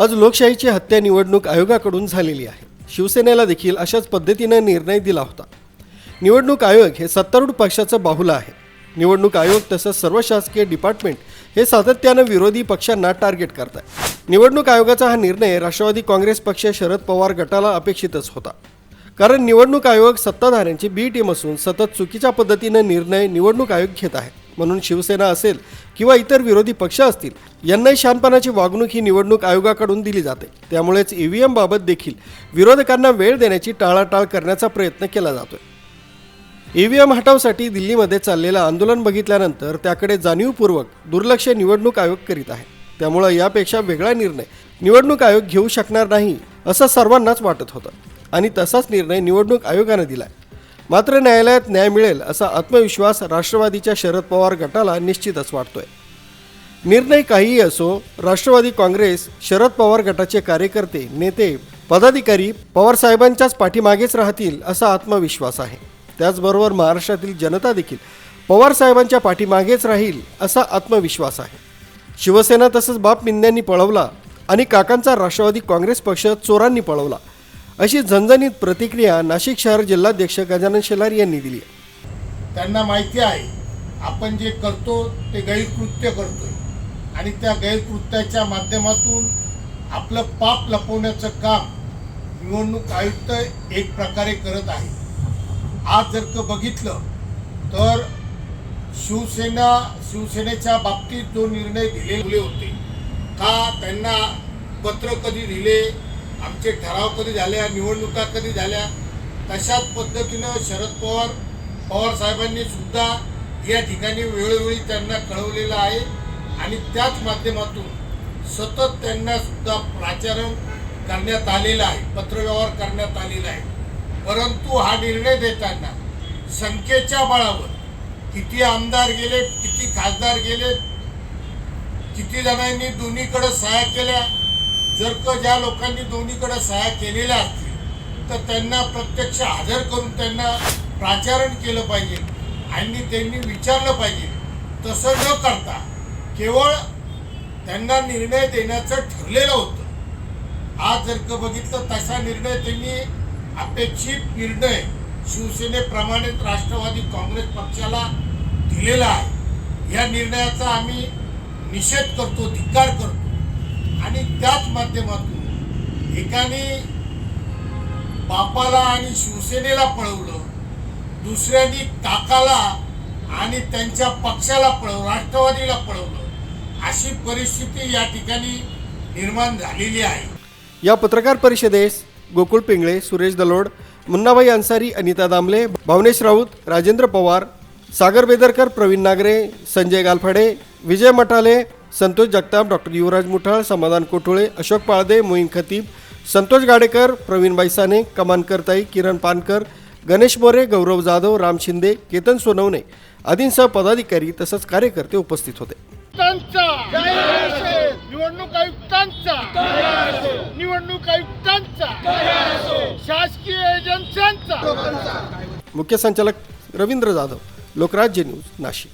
आज लोकशाहीची हत्या निवडणूक आयोगाकडून झालेली आहे. शिवसेनेला देखील अशाच पद्धतीनं निर्णय दिला होता. निवडणूक आयोग हे सत्तारूढ पक्षाचं बाहुलं आहे. निवडणूक आयोग तसंच सर्व शासकीय डिपार्टमेंट हे सातत्यानं विरोधी पक्षांना टार्गेट करत आहे निवडणूक आयोगाचा हा निर्णय राष्ट्रवादी काँग्रेस पक्ष शरद पवार गटाला अपेक्षितच होता. कारण निवडणूक आयोग सत्ताधाऱ्यांची बी टीम असून सतत चुकीच्या पद्धतीनं निर्णय निवडणूक आयोग घेत आहे. म्हणून शिवसेना असेल किंवा इतर विरोधी पक्ष असतील यांनाही शानपणाची वागणूक ही निवडणूक आयोगाकडून दिली जाते. त्यामुळेच ईव्हीएम बाबत देखील विरोधकांना वेळ देण्याची टाळाटाळ करण्याचा प्रयत्न केला जातोय. ईव्हीएम हटावसाठी दिल्लीमध्ये चाललेलं आंदोलन बघितल्यानंतर त्याकडे जाणीवपूर्वक दुर्लक्ष निवडणूक आयोग करीत आहे. त्यामुळं यापेक्षा वेगळा निर्णय निवडणूक आयोग घेऊ शकणार नाही असं सर्वांनाच वाटत होतं. आणि तसाच निर्णय निवडणूक आयोगानं दिलाय. मात्र न्यायालयात न्याय मिळेल असा आत्मविश्वास राष्ट्रवादीच्या शरद पवार गटाला निश्चितच वाटतोय. निर्णय काहीही असो राष्ट्रवादी काँग्रेस शरद पवार गटाचे कार्यकर्ते नेते पदाधिकारी पवार साहेबांच्याच पाठीमागेच राहतील असा आत्मविश्वास आहे. त्याचबरोबर महाराष्ट्रातील जनता देखील पवार साहेबांच्या पाठीमागेच राहील असा आत्मविश्वास आहे. शिवसेना तसंच बाप मिंद्यांनी पळवला आणि काकांचा राष्ट्रवादी काँग्रेस पक्ष चोरांनी पळवला. अशी झणझणीत प्रतिक्रिया नाशिक शहर जिल्हाध्यक्ष गजानन शेलार यांनी दिली. त्यांना माहिती आहे आपण जे करतो ते गैरकृत्य करतोय. आणि त्या गैरकृत्याच्या माध्यमातून आपलं पाप लपवण्याचं काम निवडणूक आयुक्त एक प्रकारे करत आहे. आज जर का बघितलं तर शिवसेना शिवसेनेच्या बाबतीत जो निर्णय दिले होते का त्यांना पत्र कधी दिले आमचे ठराव कधी झाल्या निवडणुका कधी झाल्या तशाच पद्धतीनं शरद पवार पवार साहेबांनी सुद्धा या ठिकाणी वेळोवेळी त्यांना कळवलेलं आहे आणि त्याच माध्यमातून सतत त्यांना सुद्धा प्राचारण करण्यात आलेलं आहे पत्रव्यवहार करण्यात आलेला आहे. परंतु हा निर्णय देताना संख्येच्या बळावर किती आमदार गेले किती खासदार गेले किती जणांनी दोन्हीकडे सहाय्य केल्या जर का ज्या लोकांनी दोन्हीकडे सहाय्य केलेल्या असतील तर त्यांना प्रत्यक्ष हजर करून त्यांना प्राचारण केलं पाहिजे आणि त्यांनी विचारलं पाहिजे. तसं न करता केवळ त्यांना निर्णय देण्याचं ठरलेलं होतं. आज जर का बघितलं तसा निर्णय त्यांनी अपेक्षित निर्णय शिवसेनेप्रमाणेच राष्ट्रवादी काँग्रेस पक्षाला दिलेला आहे. या निर्णयाचा आम्ही निषेध करतो धिक्कार करतो. आणि त्याच माध्यमातून एकाने बापाला आणि शिवसेनेला पळवलं दुसऱ्यांनी काकाला आणि त्यांच्या पक्षाला पळवलं राष्ट्रवादीला पळवलं अशी परिस्थिती या ठिकाणी निर्माण झालेली आहे. या पत्रकार परिषदेस गोकुळ पिंगळे सुरेश दलोड मुन्नाबाई अन्सारी अनिता दामले भावनेश राऊत राजेंद्र पवार सागर बेदरकर प्रवीण नागरे संजय गालफाडे विजय मटाले संतोष जगताप डॉक्टर युवराज मुठाळ समाधान कोठुळे अशोक पाळदे मोईन खतीब संतोष गाडेकर प्रवीण बाईसाने कमानकर ताई किरण पानकर गणेश मोरे गौरव जाधव राम शिंदे केतन सोनवणे आदींसह पदाधिकारी तसंच कार्यकर्ते उपस्थित होते. निवडणूक आयुक्तांचा निवडणूक आयुक्तांचा शासकीय मुख्य संचालक रवींद्र जाधव लोकराज्य न्यूज नाशिक.